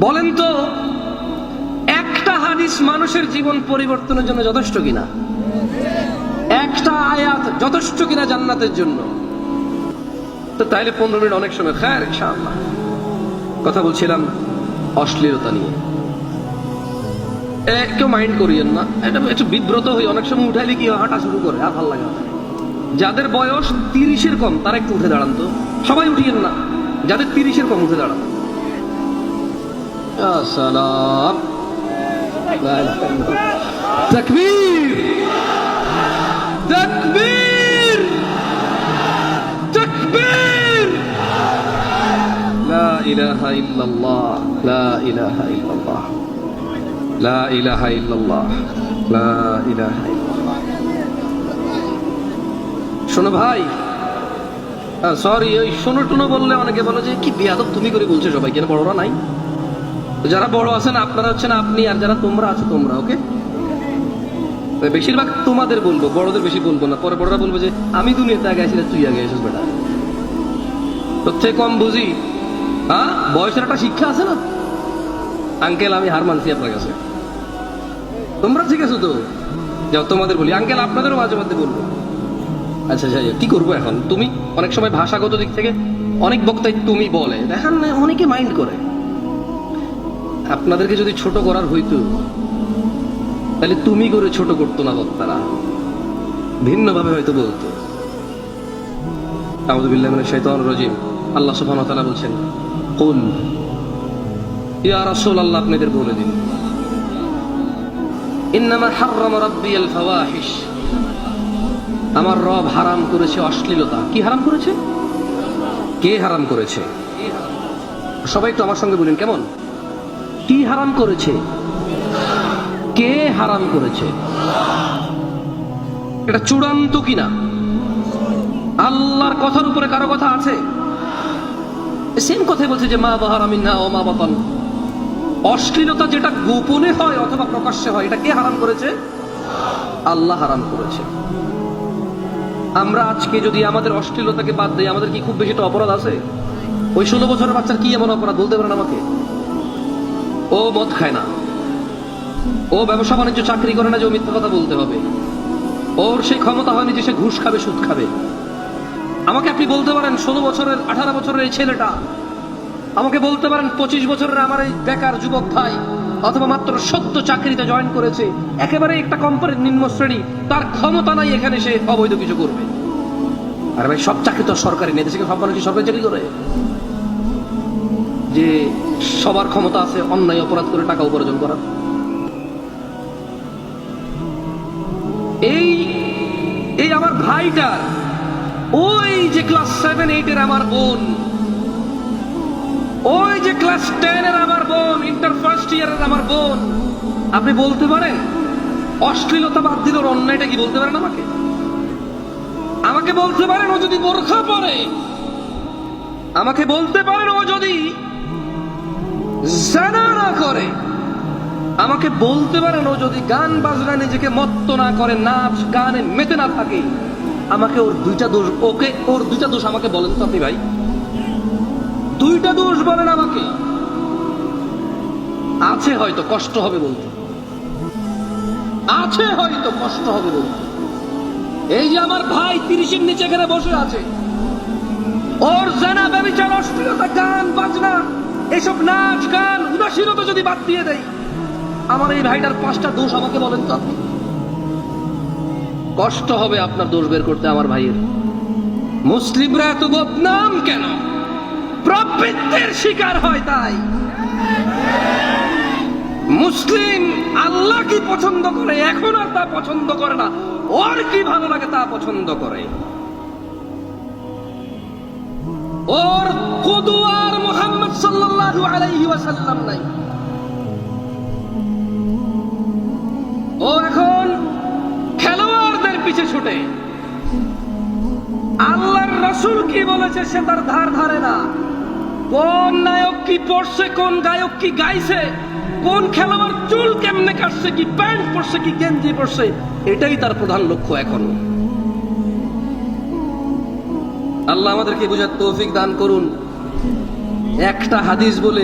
বলেন তো, একটা হাদিস মানুষের জীবন পরিবর্তনের জন্য যথেষ্ট কিনা? একটা আয়াত যথেষ্ট কিনা জান্নাতের জন্য? তো তাইলে পনেরো মিনিট অনেক সময় খায় কথা বলছিলাম অশ্লীলতা নিয়ে। কেউ মাইন্ড করিয়েন না। এটা একটু বিব্রত হই অনেক সময় উঠাইলে কি হাঁটা শুরু করে, আর ভালো লাগে যাদের বয়স তিরিশের কম, তারা একটু উঠে দাঁড়ান তো। সবাই উঠিয়েন না। যাদের তিরিশের কম, উঠে দাঁড়ান। يا سلام لا اله الا الله تكبير تكبير تكبير لا اله الا الله لا اله الا الله لا اله الا الله لا اله الا الله শোনো ভাই সরি ওই শোনো টুনো বললে অনেকে বলে যে কি বিয়াদব তুমি করে বলছো সবাই কেন বড়রা নাই তো যারা বড় আছেন আপনারা হচ্ছেন আপনি আর যারা তোমরা আছো তোমরা ওকে? বেশিরভাগ তোমাদের বলব বড়দের বেশি বলব না। পরে বড়রা বলব যে আমি দুনিয়াতে আগে না তুই আগে এসেছিস বেটা। থেকে কম বুঝি হ্যাঁ? বয়সের একটা শিক্ষা আছে না? আঙ্কেল আমি হার মানছি আপনার কাছে। তোমরা ঠিক আছো তো? যাও তোমাদের বলি। আঙ্কেল আপনাদেরও মাঝে মধ্যে বলব। আচ্ছা যাই কি করব এখন? তুমি অনেক সময় ভাষাগত দিক থেকে অনেক বক্তাই তুমি বলে। দেখেন না, অনেকে মাইন্ড করে। আপনাদেরকে যদি ছোট করার হইতো, তাহলে তুমি করে ছোট করতো না বক্তারা। ভিন্নভাবে হয়তো বলতো। আউযুবিল্লাহি মিনাশ শাইতানির রাজিম। আল্লাহ সুবহানাহু ওয়া তাআলা বলছেন, কুল, ইয়া রাসূলুল্লাহ, আপনাদের বলে দিন। ইন্নামা হাররামা রাব্বিয়াল ফাওয়াহিশ। আমার রব হারাম করেছে অশ্লীলতা। কি হারাম করেছে? কে হারাম করেছে? সবাই একটু আমার সঙ্গে বলুন, কেমন? কি হারাম করেছে? কে হারাম করেছে? এটা চূড়ান্ত কিনা? আল্লাহর কথার উপরে কারও কথা আছে? সেম কথাই বলছে যে, মা বাহার আমি না ও মা বাপান অশ্লীলতা যেটা গোপনে হয় অথবা প্রকাশ্যে হয়, এটা কে হারাম করেছে? আল্লাহ হারাম করেছে। আমরা আজকে যদি আমাদের অশ্লীলতাকে বাদ দিই, আমাদের কি খুব বেশি একটা অপরাধ আছে? ওই ষোলো বছরের বাচ্চার কি এমন অপরাধ? বলতে পারেন আমাকে। ও মদ খায় না। ও ব্যবসা বাণিজ্য, চাকরি করে না যে ও মিথ্যা কথা বলতে হবে। ওর সেই ক্ষমতা হয়নি যে সে ঘুষ খাবে, সুদ খাবে। আমাকে আপনি বলতে পারেন, ষোলো বছরের, আঠারো বছরের এই ছেলেটা, আমাকে বলতে পারেন, পঁচিশ বছরের আমার এই বেকার যুবক ভাই, অথবা মাত্র সত্য চাকরিতে জয়েন করেছে একেবারে একটা কোম্পানির নিম্ন শ্রেণি, তার ক্ষমতা নাই, এখানে সে অবৈধ কিছু করবে। আর ভাই, সব চাকরি তো সরকারি নেই সব মানুষ সরকারি চাকরি করে? সবার ক্ষমতা আছে অন্যায় অপরাধ করে টাকা উপার্জন করার। এই এই আমার ভাইটার ওই যে ক্লাস সেভেন এইটের আমার বোন, ওই যে ক্লাস টেন এর আমার বোন ইন্টার ফার্স্ট ইয়ারের আমার বোন, আপনি বলতে পারেন? অশ্লীলতা বাদ দিল অন্যায়টা কি বলতে পারেন আমাকে? আমাকে বলতে পারেন ও যদি বোরখা পরে আমাকে বলতে পারেন ও যদি জানা না করে। আমাকে বলতে পারেন ও যদি গান বাজনা নিজেকে মত্ত না করে, নাচ, গানে মেতে না থাকে। আমাকে ওর দুইটা দোষ, ওকে, ওর দুইটা দোষ আমাকে বলেন তো আপনি ভাই। দুইটা দোষ বলেন আমাকে। আছে হয়তো, কষ্ট হবে বলতে। আছে হয়তো, কষ্ট হবে বলতে। এই যে আমার ভাই তিরিশের নিচে এখানে বসে আছে। ওর জানা ব্যবচার, অশ্লীলতা, গান, বাজনা। এসব নাচ, গান, উদাসীনতা যদি বাদ দিয়ে দেয় আমার এই ভাইটার পাঁচটা দোষ আমাকে বলেন তো আপনি? কষ্ট হবে আপনার দোষ বের করতে আমার ভাইয়ের। মুসলিমরা এত বদনাম কেন? প্রবৃত্তির শিকার হয় তাই। মুসলিম আল্লাহ কি পছন্দ করে? এখন আর তা পছন্দ করে না। ওর কি ভালো লাগে তা পছন্দ করে? ওর কুদুয়ার মোহাম্মদ সাল্লাল্লাহু আলাইহি ওয়াসাল্লাম নাই। ও এখন খেলোয়াড়দের পিছে ছুটে। আল্লাহর রসুল কি বলেছে সে তার ধার ধারে না। কোন নায়ক কি পড়ছে, কোন গায়ক কি গাইছে, কোন খেলোয়াড় চুল কেমনে কাটছে, কি প্যান্ট পরছে, কি গেঞ্জি পরছে, এটাই তার প্রধান লক্ষ্য এখন। আল্লাহ আমাদেরকে বোঝার তৌফিক দান করুন। একটা হাদিস বলে